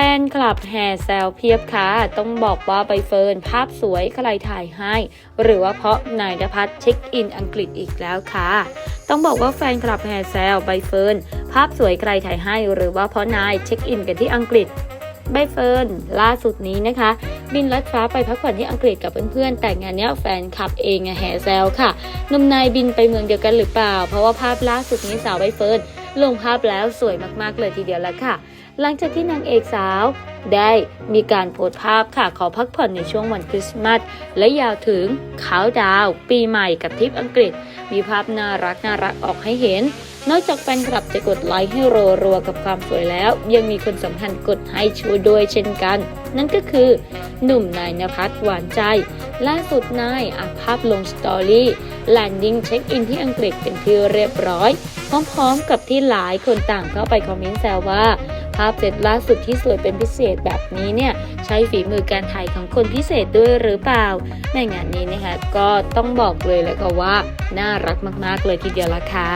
ฟนคลับแห่แซวเพียบค่ะ ต้องบอกว่าใบเฟิร์นภาพสวยใครถ่ายให้ หรือว่าเพราะนายนภัสเช็คอินอังกฤษอีกแล้วค่ะ ต้องบอกว่าแฟนคลับแห่แซวใบเฟิร์นภาพสวยใครถ่ายให้ หรือว่าเพราะนายเช็คอินกันที่อังกฤษใบเฟิร์นล่าสุดนี้นะคะ บินลัดฟ้าไปพักผ่อนที่อังกฤษกับเพื่อนๆ แต่งานเนี้ยแฟนคลับเองอะแห่แซวค่ะนุ่มนายบินไปเมืองเดียวกันหรือเปล่า เพราะว่าภาพล่าสุดนี้สาวใบเฟิร์น ลงภาพแล้วสวยมากๆเลยทีเดียวแล้วค่ะ หลังจากที่นางเอกสาว ได้มีการโพสต์ภาพค่ะขอพักผ่อนในช่วงวันคริสต์มาสและยาวถึงเขาวดาว ปีใหม่กับทริปอังกฤษ มีภาพน่ารักน่ารักออกให้เห็น นอกจากแฟนคลับจะกดไลค์ให้รัวๆกับความสวยแล้ว ยังมีคนสำคัญกดให้ชูด้วยเช่นกัน นั่นก็คือ หนุ่มนายนภัสหวานใจ ล่าสุดนายอัพภาพลงสตอรี่ แลนดิ้งเช็คอินที่อังกฤษเป็นที่เรียบร้อย พร้อมๆกับที่หลายคนต่างเข้าไปคอมเมนต์แซวว่าภาพเซตล่าสุดที่สวยเป็นพิเศษแบบนี้เนี่ยใช้ฝีมือการถ่ายของคนพิเศษด้วยหรือเปล่า ในงานนี้นะคะก็ต้องบอกเลยแล้วก็ว่า น่ารักมากๆเลยทีเดียวละค่ะ